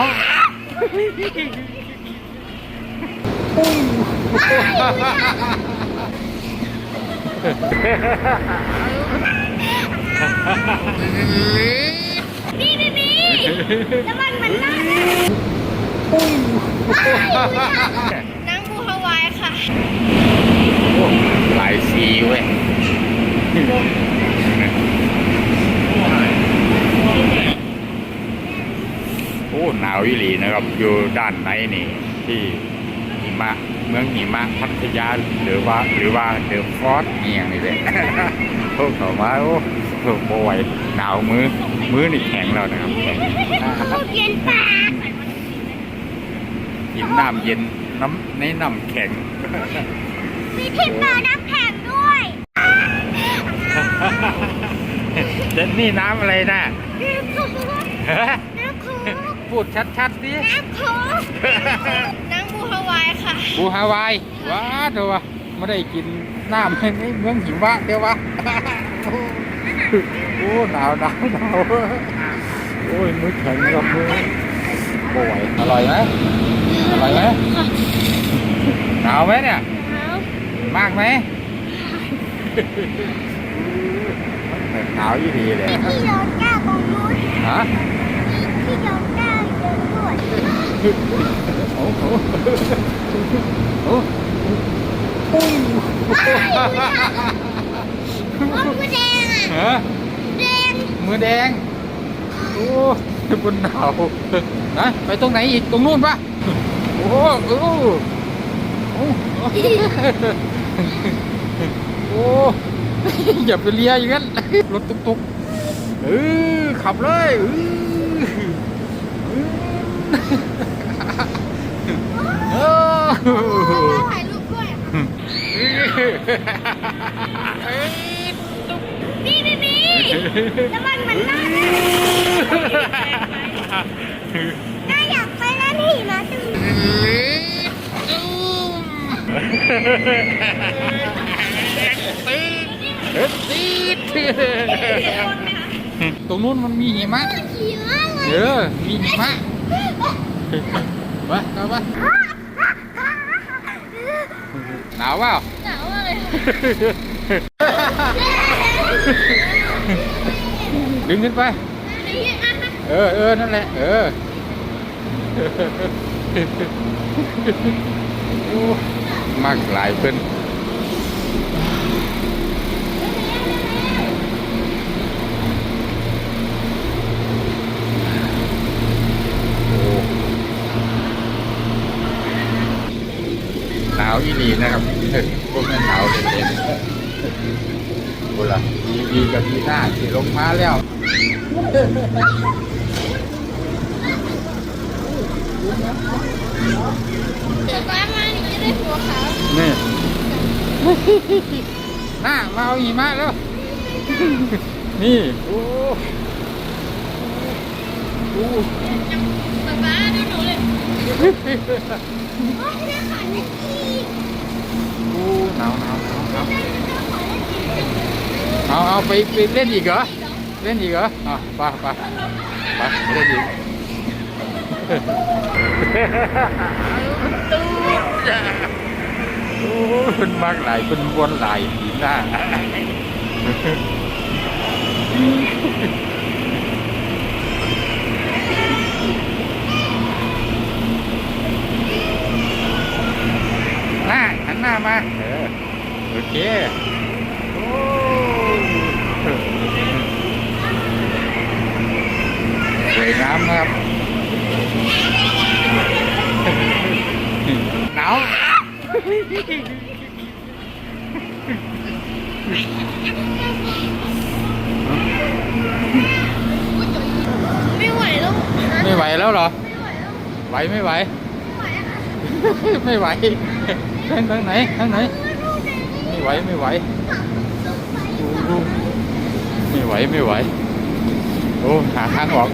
าวนี่พี่บีแล้วมันมันน่านังบูฮาวายค่ะโอ้หลายสีเว้ยโอ้ หนาวอีหลีนะครับ อยู่ด้านในนี่ที่หิมะเมืองหิมะพัทยาหรือว่าหรือว่าเดอะฟอร์ดเงียงนี่เลยพวกเขามาโอ้โหโอ้ยหนาวมือมือนี่แข็งแล้วนะครับแข็งพูดเย็นปากกินน้ำเย็นน้ำในน้ำแข็ง มีที่เปิดน้ำแข็งด้วยเจนนี่น้ำอะไรนะ พูดชัดๆสิน้ำโค้กนังบูฮาวายค่ะ บูฮาวายว้าเดียววะไม่ได้กินน้ำในเมืองหิมะเดี๋ยววะโอ้หนาวหนาวหนาวโอ้ยมือแข็งกับมือป่วยอร่อยไหมอร่อยไหมหนาวไหมเนี่ยมากไหมหนาวยี่ดีเลยมีที่โยนแก้วตรงนู้นฮะมีที่โยน โอ้โหโอ้ว่ามือแดงอะฮะแดงมือแดง โอ้บนหนาวนะไปตรงไหนอีก ตรงนู้นปะโอ้โหโอ้โหโอ้โหโอ้อย่าไปเลียอย่างนั้น รถตุกๆเออขับเลยเออ เออถ่ายรูปด้วยนี่พี่บีแล้วมันมันน่าน่าอยากไปเล่นหิมะจังเลยเอ็ดตีตรงนู้นมันมีหิมะขี่ม้า เลยเออ มีหิมะมาเข้ามาหนาวเปล่าหนาวมากเลยดึงขึ้นไป เออเออนั่นแหละ เออโอ้มากหลายเพิ่นโอ้ห นาวอีหลีนะครับพวกนั้นหนาวเด่นๆโอ้ล่ะดีดีกับดีหน้าที่ลงมาแล้วเดี๋ยวป้ามาหนูจะได้หัวขาวนี่หน้ามาเอาหิมะแล้ว นี่โอ้โอ้ป้าป้าดูหนูเลยโอ้ยน่าขันอีกโอ้หนาวหนาวหนาวหนาเอาเอาไปไปเล่นอีกเหรอ เล่นอีกเหรออะไปไปไปเล่นอีกโอ้เป็นมากหลายเป็นวนหลายหน้า โอเคโอ้สวยงามนะครับหนาว ไม่ไหวแล้วไม่ไหวแล้วเหรอ ไหวไม่ไหว ไม่ไหวทางทางไหนทางไหน ไม่ไหวไม่ไหวไม่ไหวไม่ไหวโอ้หาทางออก